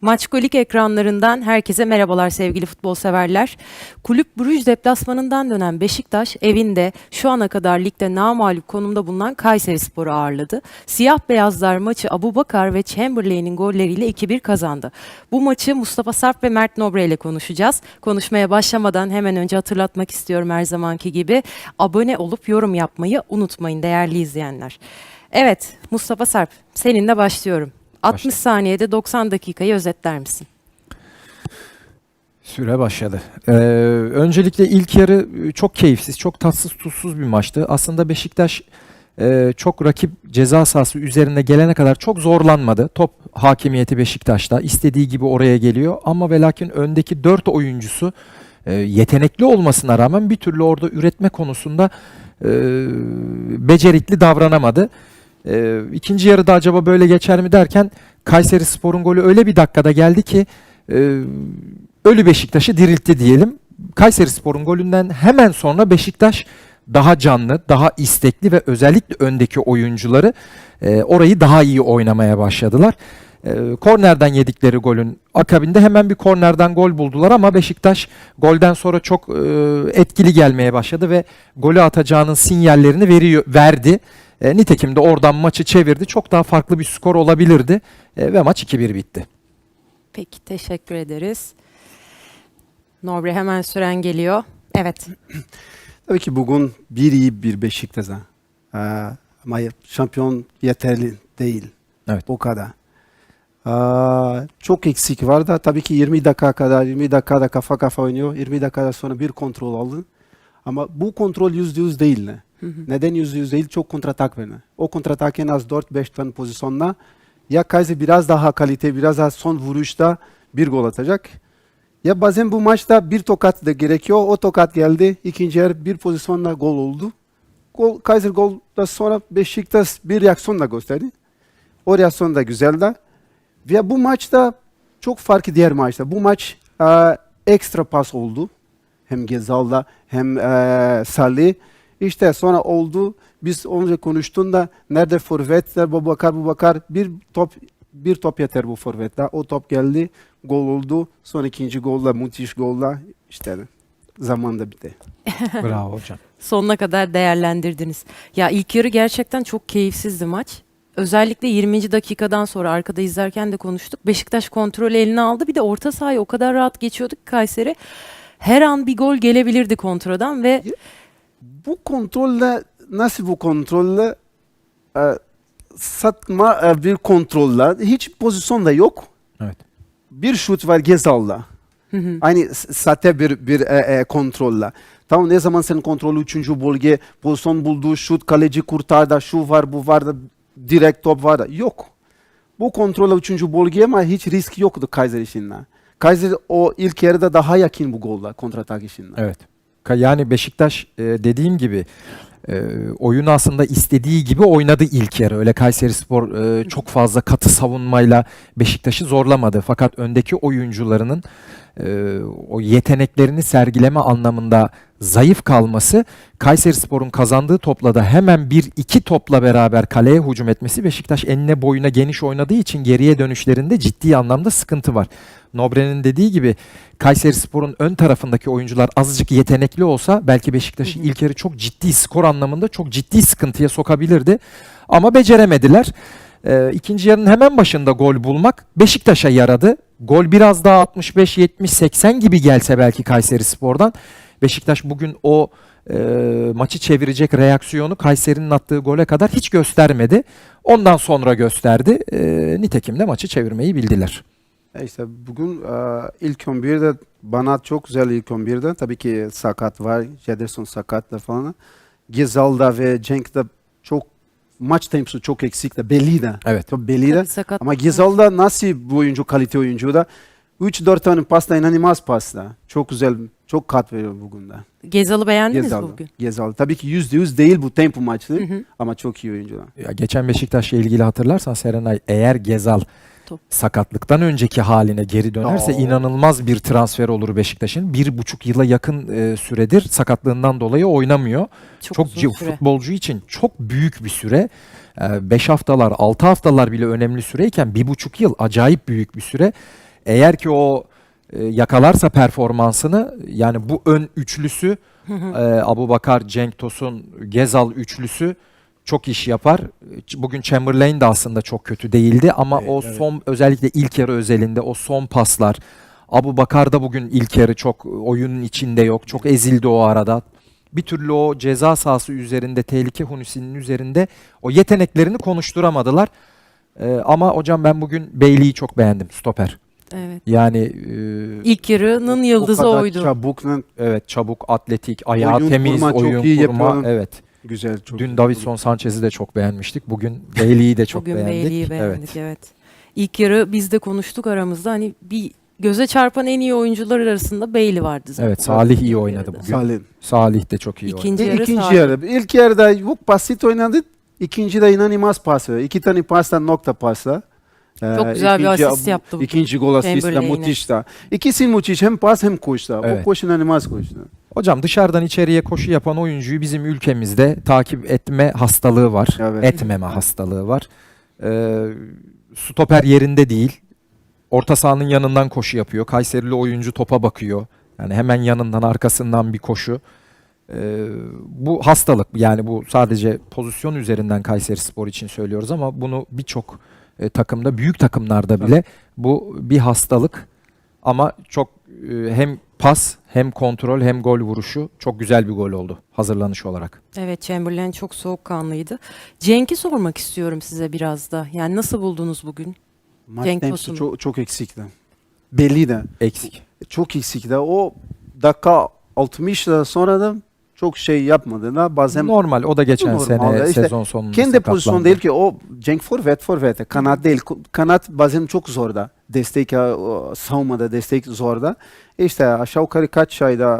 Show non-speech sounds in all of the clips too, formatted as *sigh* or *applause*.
Maçkolik ekranlarından herkese merhabalar sevgili futbol severler. Kulüp Bruges deplasmanından dönen Beşiktaş evinde şu ana kadar ligde namağlup konumda bulunan Kayseri Spor'u ağırladı. Siyah beyazlar maçı Abu Bakar ve Chamberlain'in golleriyle 2-1 kazandı. Bu maçı Mustafa Sarp ve Mert Nobre ile konuşacağız. Konuşmaya başlamadan hemen önce hatırlatmak istiyorum her zamanki gibi. Abone olup yorum yapmayı unutmayın değerli izleyenler. Evet Mustafa Sarp seninle başlıyorum. 60 Başla. saniyede 90 dakikayı özetler misin? Süre başladı. Ee, öncelikle ilk yarı e, çok keyifsiz, çok tatsız tuzsuz bir maçtı. Aslında Beşiktaş e, çok rakip ceza sahası üzerine gelene kadar çok zorlanmadı. Top hakimiyeti Beşiktaş'ta. istediği gibi oraya geliyor. Ama ve lakin öndeki 4 oyuncusu e, yetenekli olmasına rağmen bir türlü orada üretme konusunda e, becerikli davranamadı. E, ikinci yarıda acaba böyle geçer mi derken Kayseri Spor'un golü öyle bir dakikada geldi ki e, ölü Beşiktaş'ı diriltti diyelim. Kayseri Spor'un golünden hemen sonra Beşiktaş daha canlı, daha istekli ve özellikle öndeki oyuncuları e, orayı daha iyi oynamaya başladılar. E, kornerden yedikleri golün akabinde hemen bir kornerden gol buldular ama Beşiktaş golden sonra çok e, etkili gelmeye başladı ve golü atacağının sinyallerini veriyor verdi. E, nitekim de oradan maçı çevirdi. Çok daha farklı bir skor olabilirdi E, ve maç 2-1 bitti. Peki teşekkür ederiz. Nobre hemen süren geliyor. Evet. *clears throat* Tabii ki bugün bir iyi bir Beşiktaş'a. Ee, ama şampiyon yeterli değil. Evet. O kadar. Aa, çok eksik var da tabii ki 20 dakika kadar 20 dakikada kafa kafa oynuyor. 20 dakika sonra bir kontrol aldı. Ama bu kontrol yüzde yüz değil. Ne? Neden yüzde yüz değil? Çok kontratak verme. O kontratak en az 4-5 tane pozisyonda ya Kaiser biraz daha kalite, biraz daha son vuruşta bir gol atacak. Ya bazen bu maçta bir tokat da gerekiyor. O tokat geldi. İkinci yarı bir pozisyonla gol oldu. Gol, Kaiser golda sonra Beşiktaş bir reaksiyon da gösterdi. O reaksiyon da güzeldi. Ve bu maçta çok farklı diğer maçta. Bu maç e, ekstra pas oldu. Hem Gezal'da hem e, Salih. İşte sonra oldu. Biz onunla konuştuğunda nerede forvetler bu bakar bu bakar bir top bir top yeter bu forvette. O top geldi. Gol oldu. Son ikinci golla müthiş golla işte zaman da bitti. *laughs* Bravo hocam. Sonuna kadar değerlendirdiniz. Ya ilk yarı gerçekten çok keyifsizdi maç. Özellikle 20. dakikadan sonra arkada izlerken de konuştuk. Beşiktaş kontrolü eline aldı. Bir de orta sahayı o kadar rahat geçiyorduk ki Kayseri. Her an bir gol gelebilirdi kontradan ve Bu kontrolle nasıl bu kontrolle e, satma e, bir kontrolle hiç pozisyon da yok. Evet. Bir şut var Gezal'da. Aynı sate bir bir e, e, kontrolle. Tamam ne zaman senin kontrolü üçüncü bölge pozisyon bulduğu şut kaleci kurtardı şu var bu var da direkt top var da yok. Bu kontrol üçüncü bölge ama hiç risk yoktu Kaiser işinde. Kaiser o ilk yarıda daha yakın bu golla kontratak işinde. Evet. Yani Beşiktaş e, dediğim gibi e, oyunu aslında istediği gibi oynadı ilk yarı. Öyle Kayserispor e, çok fazla katı savunmayla Beşiktaş'ı zorlamadı. Fakat öndeki oyuncularının e, o yeteneklerini sergileme anlamında zayıf kalması Kayserispor'un kazandığı topla da hemen bir iki topla beraber kaleye hücum etmesi Beşiktaş enine boyuna geniş oynadığı için geriye dönüşlerinde ciddi anlamda sıkıntı var. Nobre'nin dediği gibi Kayserispor'un ön tarafındaki oyuncular azıcık yetenekli olsa belki Beşiktaş'ı ilk yarı çok ciddi skor anlamında çok ciddi sıkıntıya sokabilirdi. Ama beceremediler. Ee, ikinci yarının hemen başında gol bulmak Beşiktaş'a yaradı. Gol biraz daha 65 70 80 gibi gelse belki Kayserispor'dan Beşiktaş bugün o e, maçı çevirecek reaksiyonu Kayseri'nin attığı gole kadar hiç göstermedi. Ondan sonra gösterdi. E, nitekim de maçı çevirmeyi bildiler. E İşte bugün e, ilk 11'de bana çok güzel ilk 11'de. Tabii ki sakat var. Jederson sakat da falan. Gezal'da ve Cenk'de çok maç temposu çok eksik de belli de. Evet. Çok belli de. Sakat. Ama Gezal'da nasıl bu oyuncu kalite oyuncu da 3-4 tane pasta inanılmaz pasta. Çok güzel, çok kat veriyor bugün de. Gezal'ı beğendiniz mi Gezal'da. bugün? Gezal. Tabii ki %100 değil bu tempo maçı ama çok iyi oyuncu. da. Ya geçen Beşiktaş'la ilgili hatırlarsan Serenay eğer Gezal. Sakatlıktan önceki haline geri dönerse Aa. inanılmaz bir transfer olur Beşiktaş'ın. Bir buçuk yıla yakın e, süredir sakatlığından dolayı oynamıyor. Çok, Çok, uzun süre. futbolcu için çok büyük bir süre. 5 haftalar, 6 haftalar bile önemli süreyken bir buçuk yıl acayip büyük bir süre. Eğer ki o e, yakalarsa performansını yani bu ön üçlüsü e, Abu Bakar, Cenk Tosun, Gezal üçlüsü çok iş yapar. Bugün Chamberlain de aslında çok kötü değildi ama Evet, o evet. son özellikle ilk yarı özelinde o son paslar Abu Bakar da bugün ilk yarı çok oyunun içinde yok. Çok ezildi o arada. Bir türlü o ceza sahası üzerinde tehlike Hunisi'nin üzerinde o yeteneklerini konuşturamadılar. Ee, ama hocam ben bugün Bailey'i çok beğendim stoper. Evet. Yani e, İlk yarının yıldızı o kadar oydu. çabuk evet çabuk, atletik, ayağı Oyun temiz, kurma çok oyun iyi kurma. yapıyor. Evet. Güzel çok. Dün Davinson Sanchez'i de çok beğenmiştik. Bugün Bailey'i de çok Bugün beğendik. Bailey'i beğendik Evet. evet. İlk yarı biz de konuştuk aramızda hani bir göze çarpan en iyi oyuncular arasında Bailey vardı zaten. Evet, Salih iyi oynadı bugün. Salih. Salih de çok iyi oynadı. İkinci yarı İkinci Salih. yarı. İlk yarıda çok basit oynadı. İkinci de inanılmaz pası. İki tane pasla nokta pasla. Ee, Çok güzel bir ikinci- asist yaptı bugün. İkinci gol asist de müthiş de. İkisi müthiş. Hem pas hem koş da. Evet. O koş inanılmaz koştu. Hocam dışarıdan içeriye koşu yapan oyuncuyu bizim ülkemizde takip etme hastalığı var. Evet. Etmeme hastalığı var. Ee, stoper yerinde değil. Orta sahanın yanından koşu yapıyor. Kayserili oyuncu topa bakıyor. Yani hemen yanından arkasından bir koşu. Ee, bu hastalık yani bu sadece pozisyon üzerinden Kayseri Spor için söylüyoruz ama bunu birçok e, takımda büyük takımlarda bile bu bir hastalık ama çok e, hem pas hem kontrol hem gol vuruşu çok güzel bir gol oldu hazırlanış olarak. Evet Chamberlain çok soğukkanlıydı. Cenk'i sormak istiyorum size biraz da. Yani nasıl buldunuz bugün? Maç Cenk Tosun. çok, çok eksikti. Belli de. Eksik. Çok eksikti. O dakika 60 da sonra da çok şey yapmadı da bazen Normal o da geçen Normal sene da işte sezon sonunda kendi pozisyon değil ki o Cenk forvet forvet kanat değil kanat bazen çok zor da destek e, savunmada destek zor da işte aşağı yukarı kaç ayda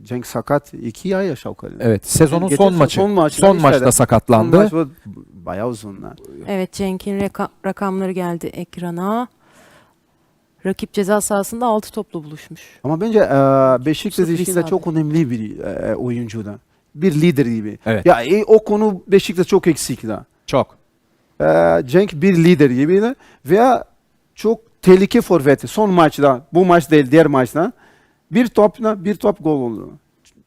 e, Cenk sakat iki ay aşağı yukarı. Evet sezonun Geçen son maçı. son maçı son işte maçta de. sakatlandı. Son maç bu bayağı uzun. Evet Cenk'in rakamları geldi ekrana. Rakip ceza sahasında 6 topla buluşmuş. Ama bence e, Beşiktaş Sürpriz içinde abi. çok önemli bir e, oyuncu da. Bir lider gibi. Evet. Ya e, o konu Beşiktaş çok eksik da. Çok. Ee, Cenk bir lider gibiydi veya çok tehlike forveti son maçta bu maç değil diğer maçta bir topla bir top gol oldu.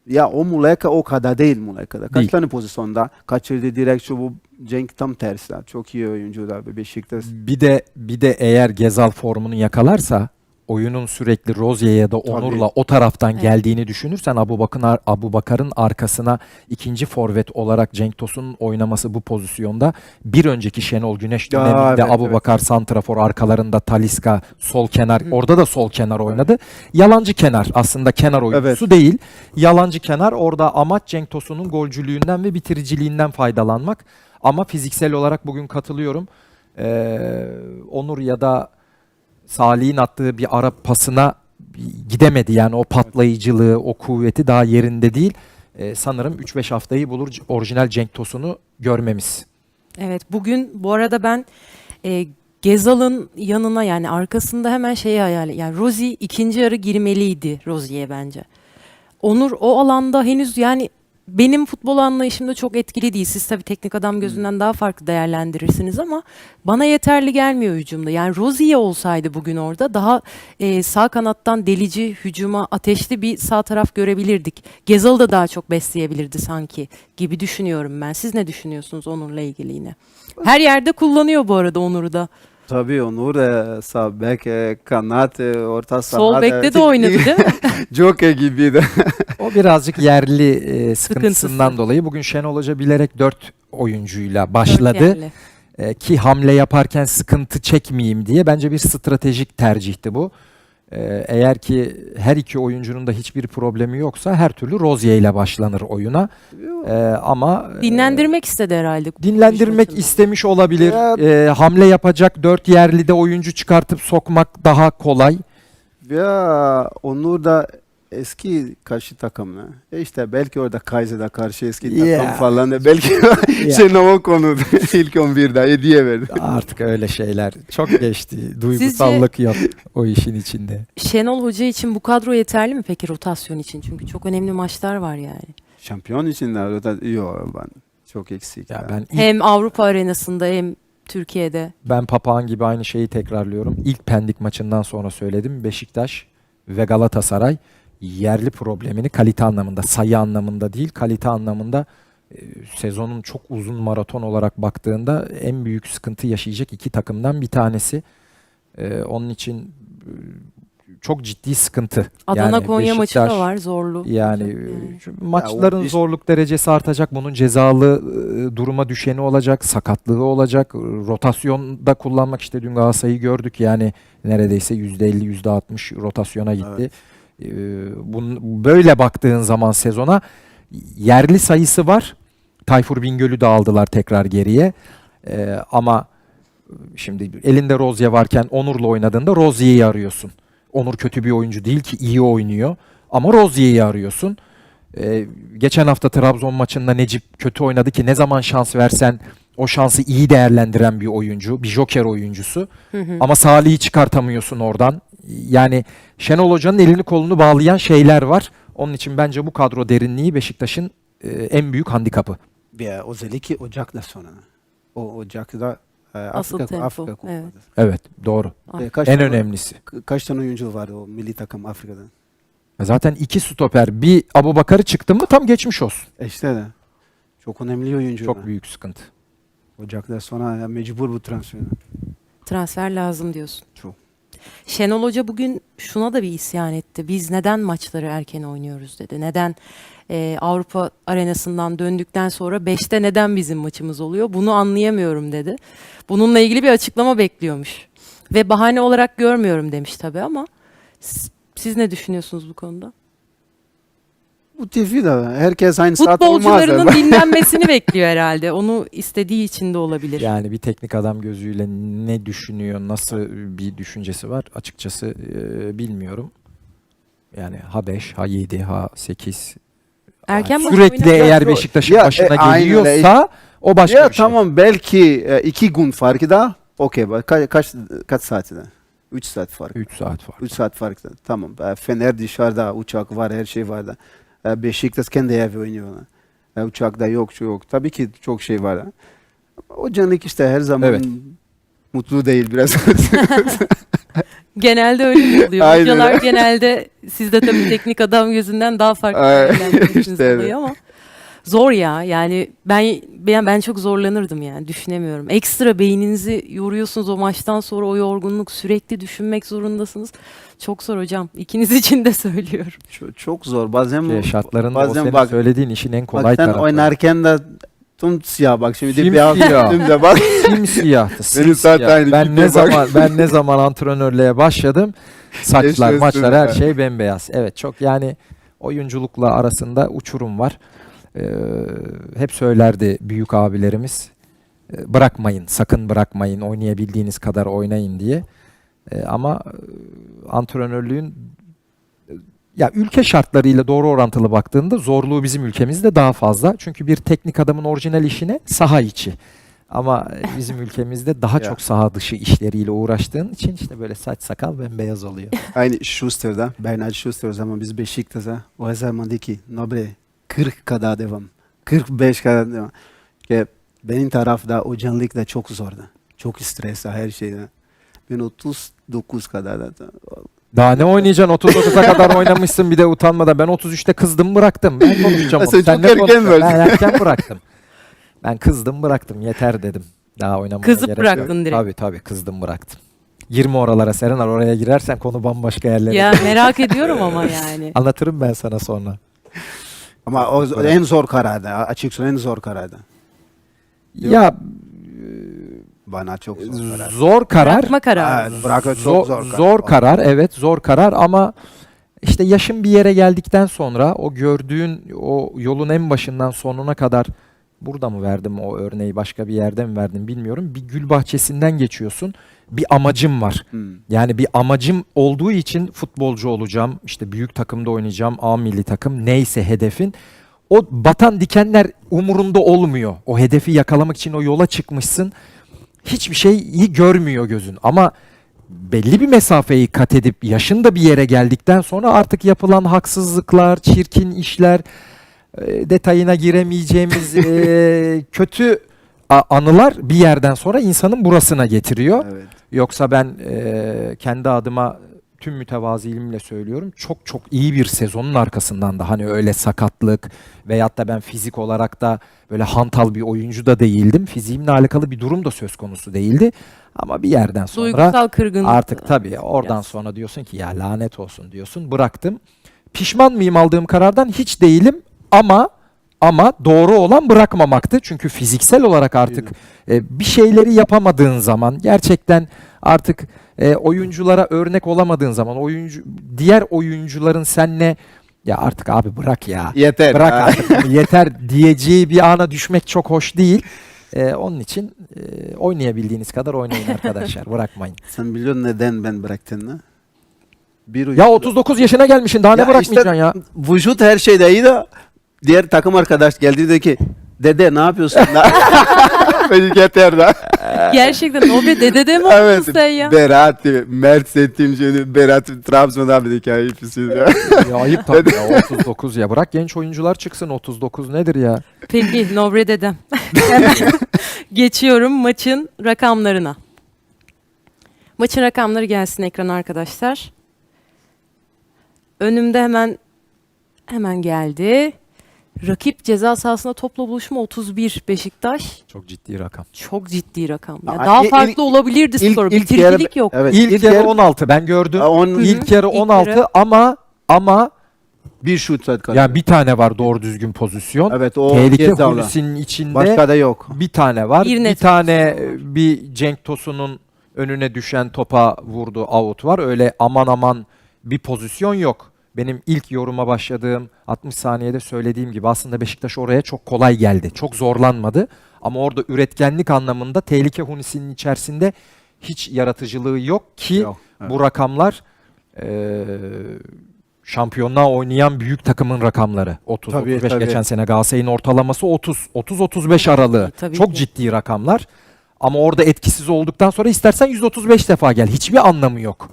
Ya o Muleka o kadar değil Muleka'da. Kaç Değil. tane pozisyonda kaçırdı direkt şu bu Cenk tam tersi. da. Çok iyi oyuncu da Beşiktaş. Bir de bir de eğer Gezal formunu yakalarsa oyunun sürekli Rozier'e ya da Onur'la o taraftan Evet. geldiğini düşünürsen Abu Bakın Abu Bakar'ın arkasına ikinci forvet olarak Cenk Tosun'un oynaması bu pozisyonda bir önceki Şenol Güneş Ya, döneminde evet, Abu evet. Bakar santrafor arkalarında Taliska sol kenar orada da sol kenar oynadı. Yalancı kenar aslında kenar oyuncusu değil. Yalancı kenar orada amaç Cenk Tosun'un golcülüğünden ve bitiriciliğinden faydalanmak. Ama fiziksel olarak bugün katılıyorum. Ee, Onur ya da Salih'in attığı bir ara pasına gidemedi. Yani o patlayıcılığı, o kuvveti daha yerinde değil. Ee, sanırım 3-5 haftayı bulur orijinal Cenk Tosun'u görmemiz. Evet bugün bu arada ben e, Gezal'ın yanına yani arkasında hemen şeyi hayal yani Rozi ikinci yarı girmeliydi Rozi'ye bence. Onur o alanda henüz yani benim futbol anlayışımda çok etkili değil. Siz tabii teknik adam gözünden daha farklı değerlendirirsiniz ama bana yeterli gelmiyor hücumda. Yani Rozi'ye olsaydı bugün orada daha e, sağ kanattan delici, hücuma ateşli bir sağ taraf görebilirdik. Gezal'ı da daha çok besleyebilirdi sanki gibi düşünüyorum ben. Siz ne düşünüyorsunuz Onur'la ilgili yine? Her yerde kullanıyor bu arada Onur'u da. Tabii Onur e, sağ bek, e, kanat, e, orta saha. Sol bekte de oynadı değil mi? *laughs* Joker gibiydi. O birazcık yerli e, *laughs* sıkıntısından Sıkıntısı. dolayı bugün Şenol Hoca bilerek 4 oyuncuyla başladı. Yerli. E, ki hamle yaparken sıkıntı çekmeyeyim diye bence bir stratejik tercihti bu. E, eğer ki her iki oyuncunun da hiçbir problemi yoksa her türlü Rozier ile başlanır oyuna. E, ama e, Dinlendirmek istedi herhalde. dinlendirmek istemiş olabilir. Ya- E, hamle yapacak dört yerli de oyuncu çıkartıp sokmak daha kolay. Ya Onur da eski karşı takımla. E işte belki orada Kaiser'da karşı eski takım Ya. falan da belki *laughs* Şenol konudu *laughs* ilk 11'de hediye verdi. Artık öyle şeyler çok geçti. *laughs* Duygusallık yok o işin içinde. Şenol Hoca için bu kadro yeterli mi peki rotasyon için? Çünkü çok önemli maçlar var yani. Şampiyon için de orada yok ben çok eksik. Ya ya. ben ilk Hem Avrupa arenasında hem Türkiye'de. Ben papağan gibi aynı şeyi tekrarlıyorum. İlk Pendik maçından sonra söyledim. Beşiktaş ve Galatasaray yerli problemini kalite anlamında, sayı anlamında değil, kalite anlamında e, sezonun çok uzun maraton olarak baktığında en büyük sıkıntı yaşayacak iki takımdan bir tanesi. E, onun için e, çok ciddi sıkıntı. Adana Yani Konya maçı da var zorlu. Yani Yani. maçların iş- zorluk derecesi artacak. Bunun cezalı e, duruma düşeni olacak, sakatlığı olacak. Rotasyonda kullanmak işte dün Galatasaray'ı gördük. Yani neredeyse %50 %60 rotasyona gitti. E, bun, böyle baktığın zaman sezona yerli sayısı var. Tayfur Bingöl'ü de aldılar tekrar geriye. E, ama şimdi elinde Rozya varken Onur'la oynadığında Rozya'yı arıyorsun. Onur kötü bir oyuncu değil ki iyi oynuyor. Ama Rozier'i arıyorsun. Ee, geçen hafta Trabzon maçında Necip kötü oynadı ki ne zaman şans versen o şansı iyi değerlendiren bir oyuncu, bir joker oyuncusu. Hı hı. Ama Salih'i çıkartamıyorsun oradan. Yani Şenol Hoca'nın elini kolunu bağlayan şeyler var. Onun için bence bu kadro derinliği Beşiktaş'ın e, en büyük handikapı. Ve özellikle Ocak'la sonra. O Ocak'ta e, Asıl Afrika, tempo, Afrika Kupası. evet. Evet, doğru. E, kaç En tane- önemlisi. Kaç tane oyuncu vardı o milli takım Afrika'dan? Zaten iki stoper, bir Abu Bakar'ı çıktı mı tam geçmiş olsun. E işte de. Çok önemli oyuncu. Çok büyük sıkıntı. Ocak'ta sonra ya mecbur bu transfer. Transfer lazım diyorsun. Çok. Şenol Hoca bugün şuna da bir isyan etti. Biz neden maçları erken oynuyoruz dedi. Neden e, Avrupa arenasından döndükten sonra 5'te neden bizim maçımız oluyor? Bunu anlayamıyorum dedi. Bununla ilgili bir açıklama bekliyormuş. Ve bahane olarak görmüyorum demiş tabii ama s- siz ne düşünüyorsunuz bu konuda? Bu TV'de herkes aynı saat olmaz. Futbolcularının dinlenmesini *laughs* bekliyor herhalde. Onu istediği için de olabilir. Yani bir teknik adam gözüyle ne düşünüyor, nasıl bir düşüncesi var açıkçası e, bilmiyorum. Yani ha 5, ha 7, ha 8. Erken maç Sürekli eğer Beşiktaş'ın Ya, başına e, öyle. geliyorsa o başka ya bir şey. tamam belki e, iki gün farkı da okey. bak, Ka- kaç kaç saati de? 3 saat fark. 3 saat var. 3 saat farklı. Tamam. E, Fener dışarıda, uçak var, her şey var da. E, Beşiktaş kendi evi oynuyor. E, uçakta yok, şu yok. Tabii ki çok şey var. O canlık işte her zaman Evet. mutlu değil biraz. *laughs* Genelde öyle oluyor? Aynen. Hocalar genelde sizde tabii teknik adam gözünden daha farklı Ay, değerlendirirsiniz işte evet. olayı ama zor ya. Yani ben ben ben çok zorlanırdım yani düşünemiyorum. Ekstra beyninizi yoruyorsunuz o maçtan sonra o yorgunluk sürekli düşünmek zorundasınız. Çok zor hocam. İkiniz *laughs* için de söylüyorum. çok, çok zor. Bazen Şey, şartların o bazen senin bak, söylediğin işin en kolay bak sen tarafı. oynarken de tüm siyah bak şimdi bir Simsiyah. hafta de bak. *laughs* Simsiyahtı. Simsiyah. aynı, Ben ne bak. zaman ben ne zaman antrenörlüğe başladım saçlar, Yaşıyorsun maçlar her şey bembeyaz. Evet çok yani oyunculukla arasında uçurum var. Ee, hep söylerdi büyük abilerimiz. e, Bırakmayın, sakın bırakmayın. Oynayabildiğiniz kadar oynayın diye. E, ama e, antrenörlüğün e, ya ülke şartlarıyla doğru orantılı baktığında zorluğu bizim ülkemizde daha fazla. Çünkü bir teknik adamın orijinal işine saha içi. Ama e, bizim *laughs* ülkemizde daha çok saha dışı işleriyle uğraştığın için işte böyle saç sakal bembeyaz oluyor. Aynı Schuster'da, Bernard Schuster o zaman biz Beşiktaş'a o zaman dedi ki Nobre 40 kadar devam. 45 kadar devam. Ki benim tarafta o canlılık da çok zordu. Çok stresli her şeyde. Ben 39 kadar da. Daha ne oynayacaksın? 39'a kadar oynamışsın bir de utanmadan. Ben 33'te kızdım bıraktım. Ben konuşacağım Sen. Sen çok ne erken verdin. Ben erken bıraktım. Ben kızdım bıraktım. Yeter dedim. Daha oynamaya Kızıp gerek bıraktın yok. direkt. Tabii tabii kızdım bıraktım. 20 oralara Serenay oraya girersen konu bambaşka yerlere. Ya merak ediyorum ama yani. *laughs* Anlatırım ben sana sonra. Ama o en zor karardı. Açık en zor karardı. Ya Bana çok zor karar. zor karar. Bırakma kararı. Evet, bırak çok zor, zor, zor karar. Evet zor karar ama işte yaşın bir yere geldikten sonra o gördüğün o yolun en başından sonuna kadar burada mı verdim o örneği başka bir yerde mi verdim bilmiyorum. Bir gül bahçesinden geçiyorsun. Bir amacım var. Hmm. Yani bir amacım olduğu için futbolcu olacağım. işte büyük takımda oynayacağım. A milli takım neyse hedefin. O batan dikenler umurunda olmuyor. O hedefi yakalamak için o yola çıkmışsın. Hiçbir şeyi görmüyor gözün. Ama belli bir mesafeyi kat edip yaşın da bir yere geldikten sonra artık yapılan haksızlıklar, çirkin işler, e, detayına giremeyeceğimiz *laughs* e, kötü anılar bir yerden sonra insanın burasına getiriyor. Evet. Yoksa ben e, kendi adıma tüm mütevazilimle söylüyorum. Çok çok iyi bir sezonun arkasından da hani öyle sakatlık veyahut da ben fizik olarak da böyle hantal bir oyuncu da değildim. Fiziğimle alakalı bir durum da söz konusu değildi. Ama bir yerden sonra Duygusal kırgınlık. artık tabii oradan biraz. sonra diyorsun ki ya lanet olsun diyorsun. Bıraktım. Pişman mıyım aldığım karardan? Hiç değilim ama ama doğru olan bırakmamaktı. Çünkü fiziksel olarak artık e, bir şeyleri yapamadığın zaman gerçekten artık e, oyunculara örnek olamadığın zaman oyuncu diğer oyuncuların senle ya artık abi bırak ya. Yeter. Bırak artık yeter diyeceği bir ana düşmek çok hoş değil. E, onun için e, oynayabildiğiniz kadar oynayın arkadaşlar. Bırakmayın. *laughs* Sen biliyorsun neden ben bıraktın mı? Bir Ya 39 yaşına gelmişsin daha ne Ya bırakmayacaksın işte- ya? Vücut her şeyde iyi de diğer takım arkadaş geldi dedi ki dede ne yapıyorsun? *laughs* Beni getir de. Gerçekten o bir dedede mi Evet. oldun sen ya? Berat, Mert Settim, şimdi Berat Trabzon'da bir hikaye hepsi. *laughs* Ya ayıp tabii ya 39 ya. Bırak genç oyuncular çıksın 39 nedir ya? Peki Nobre dedem. *laughs* Geçiyorum maçın rakamlarına. Maçın rakamları gelsin ekrana arkadaşlar. Önümde hemen hemen geldi. Rakip ceza sahasında topla buluşma 31 Beşiktaş. Çok ciddi rakam. Çok ciddi rakam. Ya Aa, daha ilk- farklı olabilirdi ilk- skor. ilk Bitiricilik yarı- yok. Evet, ilk, ilk yarı yarı- 16 ben gördüm. Aa, on- İlk yarı İlk 16 yarı. ama ama bir şut kaldı. yani bir tane var doğru düzgün pozisyon. evet o Tehlike cezalı. Hulusi'nin içinde Başka da yok. bir tane var. Bir Bir, net tane pozisyon var. e, bir Cenk Tosun'un önüne düşen topa vurdu out var. Öyle aman aman bir pozisyon yok. Benim ilk yoruma başladığım 60 saniyede söylediğim gibi aslında Beşiktaş oraya çok kolay geldi. Çok zorlanmadı. Ama orada üretkenlik anlamında tehlike hunisinin içerisinde hiç yaratıcılığı yok ki Yok, evet. bu rakamlar eee şampiyonluğa oynayan büyük takımın rakamları. 30 Tabii, 35 tabii. geçen sene Galatasaray'ın ortalaması 30 30 35 aralığı. Tabii Çok ki. ciddi rakamlar. Ama orada etkisiz olduktan sonra istersen 135 defa gel. Hiçbir anlamı yok.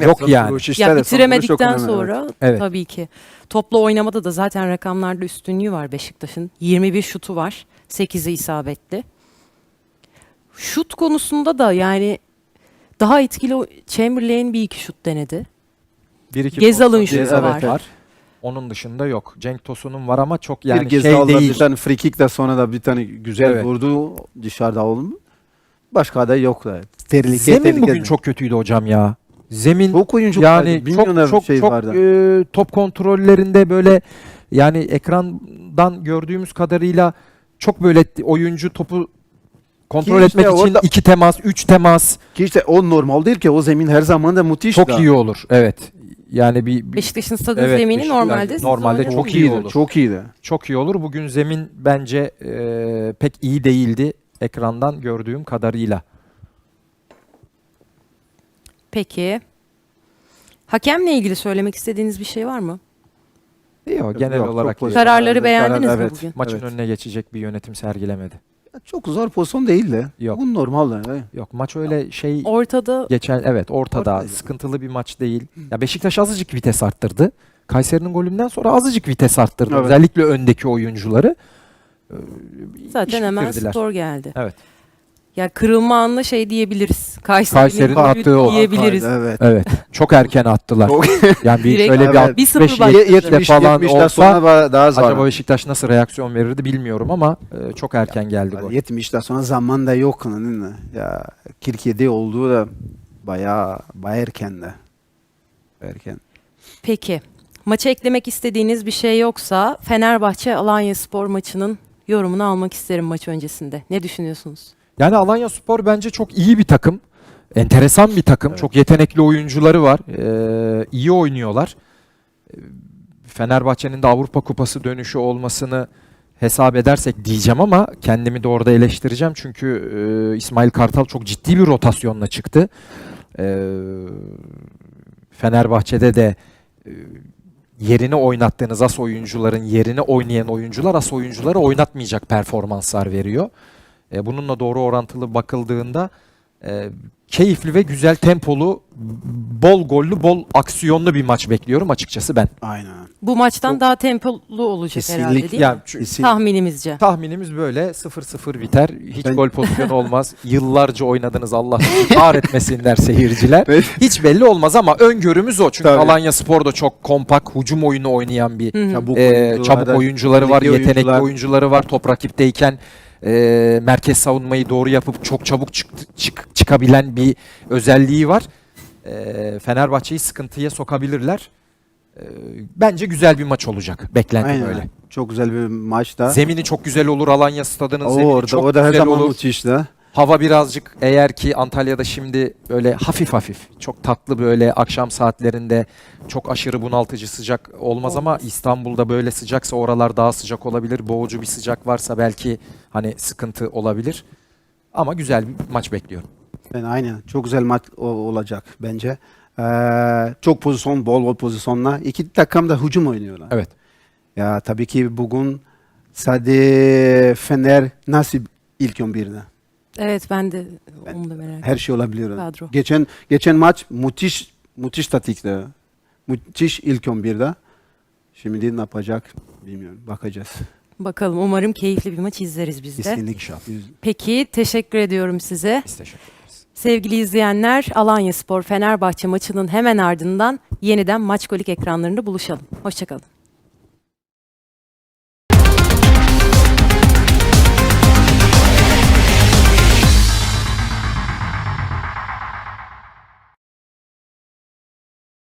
Yok yani. Bu Ya de çok bitiremedikten önemli, evet. sonra Evet. tabii ki. Toplu oynamada da zaten rakamlarda üstünlüğü var Beşiktaş'ın. 21 şutu var. 8'i isabetli. Şut konusunda da yani daha etkili o- Chamberlain bir iki şut denedi. Bir iki Gezal'ın pozisyon şutu evet, var. Onun dışında yok. Cenk Tosun'un var ama çok yani bir kez şey daha değil. bir tane free kick de sonra da bir tane güzel Evet. vurdu dışarıda oğlum. Başka da yok da. Tehlike, Zemin tehlike bugün de. çok kötüydü hocam ya. Zemin çok oyuncu yani vardı, çok çok şey çok vardı. e, top kontrollerinde böyle yani ekrandan gördüğümüz kadarıyla çok böyle oyuncu topu kontrol Ki işte etmek için orada- iki temas, üç temas Ki işte o normal değil ki o zemin her zaman da müthiş çok da. iyi olur. Evet. Yani bir, bir- Beşiktaş'ın stadın Evet, zemini Beşiktaş- normalde normalde oynadınız. çok iyi olur. Çok iyiydi. çok iyi olur. Bugün zemin bence e, pek iyi değildi ekrandan gördüğüm kadarıyla. Peki. Hakemle ilgili söylemek istediğiniz bir şey var mı? Yok, genel Yok, çok olarak pozitif. iyi. Kararları beğendiniz mi evet. bugün? maçın Evet. önüne geçecek bir yönetim sergilemedi. Çok zor pozisyon değil de. Yok. Bu normal he. Yok maç öyle şey Ortada geçen evet ortada Ortada. sıkıntılı bir maç değil. Ya Beşiktaş azıcık vites arttırdı. Kayseri'nin golünden sonra azıcık vites arttırdı. Evet. Özellikle öndeki oyuncuları. Ee, zaten hemen bitirdiler. skor geldi. Evet. Ya kırılma anlı şey diyebiliriz. Kayseri'nin, Kayseri'nin golü attığı o. diyebiliriz. Evet. Evet. Çok erken attılar. Çok- *laughs* yani bir Direkt- şöyle bir Evet. 65 1-0 başladı. 70'te falan 70'den olsa sonra ba- daha zor. acaba Beşiktaş nasıl reaksiyon verirdi bilmiyorum ama e, çok erken geldi gol. 70'ten sonra zaman da yok. değil mi? Ya 47 olduğu da bayağı bayağı erken de. Erken. Peki. Maça eklemek istediğiniz bir şey yoksa Fenerbahçe Alanya Spor maçının yorumunu almak isterim maç öncesinde. Ne düşünüyorsunuz? Yani Alanya Spor bence çok iyi bir takım. Enteresan bir takım. Çok yetenekli oyuncuları var. Ee, iyi oynuyorlar. Ee, Fenerbahçe'nin de Avrupa Kupası dönüşü olmasını hesap edersek diyeceğim ama kendimi de orada eleştireceğim. Çünkü e, İsmail Kartal çok ciddi bir rotasyonla çıktı. Ee, Fenerbahçe'de de e, yerini oynattığınız as oyuncuların yerini oynayan oyuncular as oyuncuları oynatmayacak performanslar veriyor. E, bununla doğru orantılı bakıldığında e, keyifli ve güzel tempolu, bol gollü, bol aksiyonlu bir maç bekliyorum açıkçası ben. Aynen. Bu maçtan daha tempolu olacak herhalde Kesinlikle. değil Yani mi? çünkü Kesin. Tahminimizce. tahminimiz böyle 0-0 biter. Hiç Ben- gol pozisyonu *laughs* olmaz. Yıllarca oynadınız Allah sizi *laughs* kahretmesinler seyirciler. Ben- Hiç belli olmaz ama öngörümüz o. Çünkü Tabii. Alanya Spor da çok kompakt, hücum oyunu oynayan bir. Çabuk, oyuncular çabuk oyuncuları var, yetenekli yetenekli oyuncular. oyuncuları var. Top rakipteyken e, merkez savunmayı doğru yapıp çok çabuk çıktı- çık- çıkabilen bir özelliği var. E, Fenerbahçe'yi sıkıntıya sokabilirler. E, bence güzel bir maç olacak. Beklentim Aynen. öyle. Çok güzel bir maçta. Zemini çok güzel olur. Alanya stadının zemini orada, çok o da her güzel zaman olur. müthişti. Hava birazcık eğer ki Antalya'da şimdi böyle hafif hafif çok tatlı böyle akşam saatlerinde çok aşırı bunaltıcı sıcak olmaz ama. İstanbul'da böyle sıcaksa oralar daha sıcak olabilir. Boğucu bir sıcak varsa belki hani sıkıntı olabilir. Ama güzel bir maç bekliyorum. Ben aynen. Çok güzel maç o- olacak bence. Ee, çok pozisyon, bol bol pozisyonla. İki takım da hücum oynuyorlar. Evet. Ya tabii ki bugün sadece Fener nasip ilk 11'de. Evet ben de onu da merak Her şey olabilir. Kadro. Geçen geçen maç müthiş müthiş tatikti. Müthiş ilk 11'de. Şimdi ne yapacak bilmiyorum. Bakacağız. Bakalım umarım keyifli bir maç izleriz biz de. Kesinlikle. Peki teşekkür ediyorum size. Biz teşekkür ederiz. Sevgili izleyenler Alanya Spor Fenerbahçe maçının hemen ardından yeniden Maç Golik ekranlarında buluşalım. Hoşçakalın.